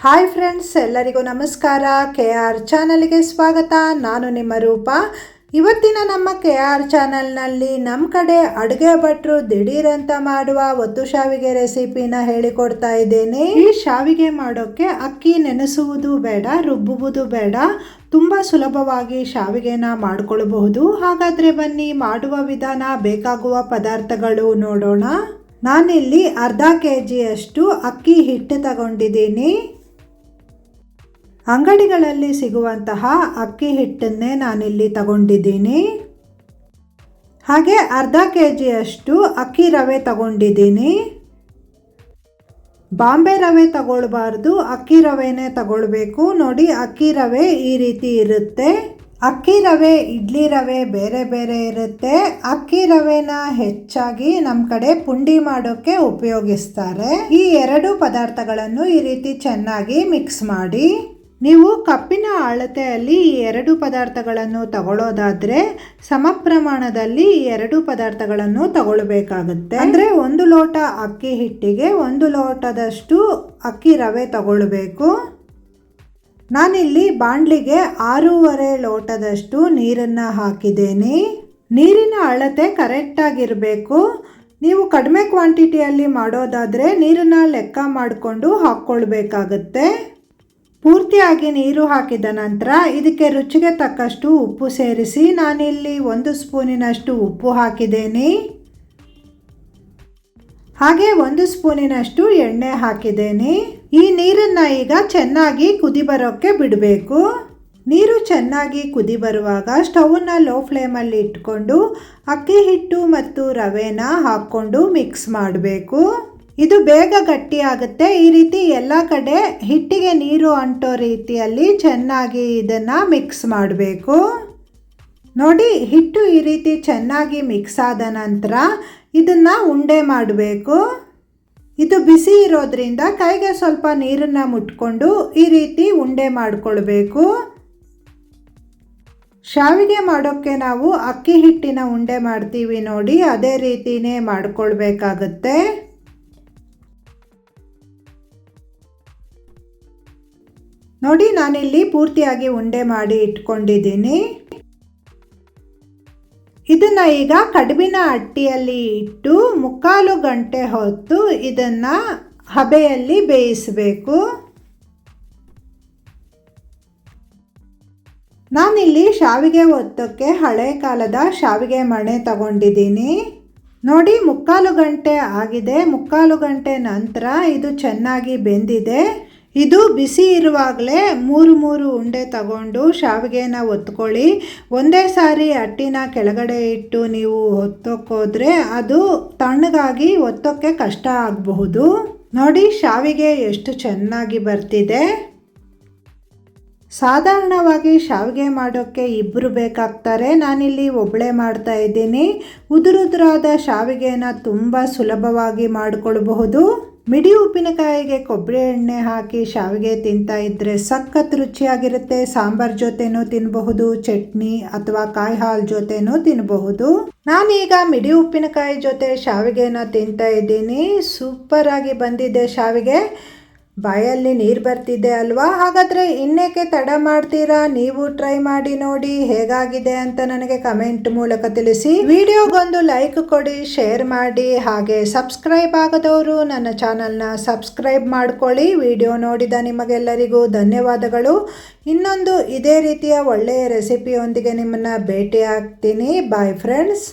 Hi friends ಎಲ್ಲರಿಗೂ ನಮಸ್ಕಾರ. K R ಚಾನಲ್ಗೆ ಸ್ವಾಗತ. ನಾನು ನಿಮ್ಮ ರೂಪ. ಇವತ್ತಿನ ನಮ್ಮ ಕೆ ಆರ್ ಚಾನಲ್ನಲ್ಲಿ ನಮ್ಮ ಕಡೆ ಅಡುಗೆ ಭಟ್ರು ದಿಢೀರಂತ ಮಾಡುವ ಒತ್ತು ಶಾವಿಗೆ ರೆಸಿಪಿನ ಹೇಳಿಕೊಡ್ತಾ ಇದ್ದೇನೆ. ಈ ಶಾವಿಗೆ ಮಾಡೋಕ್ಕೆ ಅಕ್ಕಿ ನೆನೆಸುವುದು ಬೇಡ, ರುಬ್ಬುವುದು ಬೇಡ. ತುಂಬ ಸುಲಭವಾಗಿ ಶಾವಿಗೆನ ಮಾಡಿಕೊಳ್ಳಬಹುದು ಹಾಗಾದರೆ ಬನ್ನಿ, ಮಾಡುವ ವಿಧಾನ, ಬೇಕಾಗುವ ಪದಾರ್ಥಗಳು ನೋಡೋಣ. ನಾನಿಲ್ಲಿ ಅರ್ಧ ಕೆ ಜಿಯಷ್ಟು ಅಕ್ಕಿ ಹಿಟ್ಟು ತಗೊಂಡಿದ್ದೀನಿ. ಅಂಗಡಿಗಳಲ್ಲಿ ಸಿಗುವಂತಹ ಅಕ್ಕಿ ಹಿಟ್ಟನ್ನೇ ನಾನಿಲ್ಲಿ ತಗೊಂಡಿದ್ದೀನಿ. ಹಾಗೆ ಅರ್ಧ ಕೆ ಜಿಯಷ್ಟು ಅಕ್ಕಿ ರವೆ ತಗೊಂಡಿದ್ದೀನಿ. ಬಾಂಬೆ ರವೆ ತಗೊಳ್ಬಾರ್ದು, ಅಕ್ಕಿ ರವೆನೇ ತಗೊಳ್ಬೇಕು. ನೋಡಿ, ಅಕ್ಕಿ ರವೆ ಈ ರೀತಿ ಇರುತ್ತೆ. ಅಕ್ಕಿ ರವೆ, ಇಡ್ಲಿ ರವೆ ಬೇರೆ ಬೇರೆ ಇರುತ್ತೆ. ಅಕ್ಕಿ ರವೆನ ಹೆಚ್ಚಾಗಿ ನಮ್ಮ ಕಡೆ ಪುಂಡಿ ಮಾಡೋಕ್ಕೆ ಉಪಯೋಗಿಸ್ತಾರೆ. ಈ ಎರಡು ಪದಾರ್ಥಗಳನ್ನು ಈ ರೀತಿ ಚೆನ್ನಾಗಿ ಮಿಕ್ಸ್ ಮಾಡಿ. ನೀವು ಕಪ್ಪಿನ ಅಳತೆಯಲ್ಲಿ ಎರಡು ಪದಾರ್ಥಗಳನ್ನು ತಗೊಳ್ಳೋದಾದರೆ ಸಮ ಪ್ರಮಾಣದಲ್ಲಿ ಎರಡು ಪದಾರ್ಥಗಳನ್ನು ತಗೊಳ್ಬೇಕಾಗುತ್ತೆ. ಅಂದರೆ ಒಂದು ಲೋಟ ಅಕ್ಕಿ ಹಿಟ್ಟಿಗೆ ಒಂದು ಲೋಟದಷ್ಟು ಅಕ್ಕಿ ರವೆ ತಗೊಳ್ಬೇಕು. ನಾನಿಲ್ಲಿ ಬಾಂಡ್ಲಿಗೆ ಆರೂವರೆ ಲೋಟದಷ್ಟು ನೀರನ್ನು ಹಾಕಿದ್ದೇನೆ. ನೀರಿನ ಅಳತೆ ಕರೆಕ್ಟಾಗಿರಬೇಕು. ನೀವು ಕಡಿಮೆ ಕ್ವಾಂಟಿಟಿಯಲ್ಲಿ ಮಾಡೋದಾದರೆ ನೀರನ್ನು ಲೆಕ್ಕ ಮಾಡಿಕೊಂಡು ಹಾಕ್ಕೊಳ್ಬೇಕಾಗತ್ತೆ. ಪೂರ್ತಿಯಾಗಿ ನೀರು ಹಾಕಿದ ನಂತರ ಇದಕ್ಕೆ ರುಚಿಗೆ ತಕ್ಕಷ್ಟು ಉಪ್ಪು ಸೇರಿಸಿ ನಾನಿಲ್ಲಿ ಒಂದು ಸ್ಪೂನಿನಷ್ಟು ಉಪ್ಪು ಹಾಕಿದ್ದೇನೆ. ಹಾಗೆ ಒಂದು ಸ್ಪೂನಿನಷ್ಟು ಎಣ್ಣೆ ಹಾಕಿದ್ದೇನೆ. ಈ ನೀರನ್ನು ಈಗ ಚೆನ್ನಾಗಿ ಕುದಿ ಬರೋಕ್ಕೆ ಬಿಡಬೇಕು. ನೀರು ಚೆನ್ನಾಗಿ ಕುದಿ ಬರುವಾಗ ಸ್ಟವನ್ನು ಲೋ ಫ್ಲೇಮಲ್ಲಿ ಇಟ್ಕೊಂಡು ಅಕ್ಕಿ ಹಿಟ್ಟು ಮತ್ತು ರವೆನ ಹಾಕ್ಕೊಂಡು ಮಿಕ್ಸ್ ಮಾಡಬೇಕು. ಇದು ಬೇಗ ಗಟ್ಟಿ ಆಗುತ್ತೆ. ಈ ರೀತಿ ಎಲ್ಲ ಕಡೆ ಹಿಟ್ಟಿಗೆ ನೀರು ಅಂಟೋ ರೀತಿಯಲ್ಲಿ ಚೆನ್ನಾಗಿ ಇದನ್ನು ಮಿಕ್ಸ್ ಮಾಡಬೇಕು. ನೋಡಿ, ಹಿಟ್ಟು ಈ ರೀತಿ ಚೆನ್ನಾಗಿ ಮಿಕ್ಸ್ ಆದ ನಂತರ ಇದನ್ನು ಉಂಡೆ ಮಾಡಬೇಕು. ಇದು ಬಿಸಿ ಇರೋದ್ರಿಂದ ಕೈಗೆ ಸ್ವಲ್ಪ ನೀರನ್ನು ಮುಟ್ಕೊಂಡು ಈ ರೀತಿ ಉಂಡೆ ಮಾಡಿಕೊಳ್ಬೇಕು. ಶಾವಿಗೆ ಮಾಡೋಕ್ಕೆ ನಾವು ಅಕ್ಕಿ ಹಿಟ್ಟಿನ ಉಂಡೆ ಮಾಡ್ತೀವಿ ನೋಡಿ, ಅದೇ ರೀತಿನೇ ಮಾಡ್ಕೊಳ್ಬೇಕಾಗತ್ತೆ. ನೋಡಿ, ನಾನಿಲ್ಲಿ ಪೂರ್ತಿಯಾಗಿ ಉಂಡೆ ಮಾಡಿ ಇಟ್ಕೊಂಡಿದ್ದೀನಿ. ಇದನ್ನು ಈಗ ಕಡುಬಿನ ಅಟ್ಟಿಯಲ್ಲಿ ಇಟ್ಟು ಮುಕ್ಕಾಲು ಗಂಟೆ ಹೊತ್ತು ಇದನ್ನು ಹಬೆಯಲ್ಲಿ ಬೇಯಿಸಬೇಕು. ನಾನಿಲ್ಲಿ ಶಾವಿಗೆ ಒತ್ತಕ್ಕೆ ಹಳೆ ಕಾಲದ ಶಾವಿಗೆ ಮಣೆ ತಗೊಂಡಿದ್ದೀನಿ. ನೋಡಿ, ಮುಕ್ಕಾಲು ಗಂಟೆ ಆಗಿದೆ. ಮುಕ್ಕಾಲು ಗಂಟೆ ನಂತರ ಇದು ಚೆನ್ನಾಗಿ ಬೆಂದಿದೆ. ಇದು ಬಿಸಿ ಇರುವಾಗಲೇ ಮೂರು ಮೂರು ಉಂಡೆ ತಗೊಂಡು ಶಾವಿಗೆನ ಒತ್ಕೊಳ್ಳಿ. ಒಂದೇ ಸಾರಿ ಅಟ್ಟಿನ ಕೆಳಗಡೆ ಇಟ್ಟು ನೀವು ಒತ್ತೋಕ್ಕೋದ್ರೆ ಅದು ತಣ್ಣಗಾಗಿ ಒತ್ತೋಕ್ಕೆ ಕಷ್ಟ ಆಗಬಹುದು. ನೋಡಿ ಶಾವಿಗೆ ಎಷ್ಟು ಚೆನ್ನಾಗಿ ಬರ್ತಿದೆ. ಸಾಧಾರಣವಾಗಿ ಶಾವಿಗೆ ಮಾಡೋಕ್ಕೆ ಇಬ್ಬರು ಬೇಕಾಗ್ತಾರೆ. ನಾನಿಲ್ಲಿ ಒಬ್ಬಳೇ ಮಾಡ್ತಾ ಇದ್ದೀನಿ. ಉದುರುದುರಾದ ಶಾವಿಗೆನ ತುಂಬ ಸುಲಭವಾಗಿ ಮಾಡಿಕೊಳ್ಬಹುದು. ಮಿಡಿ ಉಪ್ಪಿನಕಾಯಿಗೆ ಕೊಬ್ಬರಿ ಎಣ್ಣೆ ಹಾಕಿ ಶಾವಿಗೆ ತಿಂತಾ ಇದ್ದರೆ ಸಖತ್ ರುಚಿಯಾಗಿರುತ್ತೆ. ಸಾಂಬಾರ್ ಜೊತೆನೂ ತಿನ್ನಬಹುದು ಚಟ್ನಿ ಅಥವಾ ಕಾಯಿ ಹಾಲು ಜೊತೆನೂ ತಿನ್ನಬಹುದು ನಾನೀಗ ಮಿಡಿ ಉಪ್ಪಿನಕಾಯಿ ಜೊತೆ ಶಾವಿಗೆನ ತಿಂತಾ ಇದ್ದೀನಿ. ಸೂಪರ್ ಆಗಿ ಬಂದಿದೆ ಶಾವಿಗೆ. ಬಾಯಲ್ಲಿ ನೀರು ಬರ್ತಿದೆ ಅಲ್ವಾ? ಹಾಗಾದರೆ ಇನ್ನೇಕೆ ತಡ ಮಾಡ್ತೀರಾ? ನೀವು ಟ್ರೈ ಮಾಡಿ ನೋಡಿ ಹೇಗಾಗಿದೆ ಅಂತ ನನಗೆ ಕಮೆಂಟ್ ಮೂಲಕ ತಿಳಿಸಿ. ವಿಡಿಯೋಗೊಂದು ಲೈಕ್ ಕೊಡಿ ಶೇರ್ ಮಾಡಿ, ಹಾಗೆ ಸಬ್ಸ್ಕ್ರೈಬ್ ಆಗದವರು ನನ್ನ ಚಾನಲ್ನ ಸಬ್ಸ್ಕ್ರೈಬ್ ಮಾಡ್ಕೊಳ್ಳಿ. ವಿಡಿಯೋ ನೋಡಿದ ನಿಮಗೆಲ್ಲರಿಗೂ ಧನ್ಯವಾದಗಳು. ಇನ್ನೊಂದು ಇದೇ ರೀತಿಯ ಒಳ್ಳೆಯ ರೆಸಿಪಿಯೊಂದಿಗೆ ನಿಮ್ಮನ್ನು ಭೇಟಿ ಆಗ್ತೀನಿ ಬಾಯ್ ಫ್ರೆಂಡ್ಸ್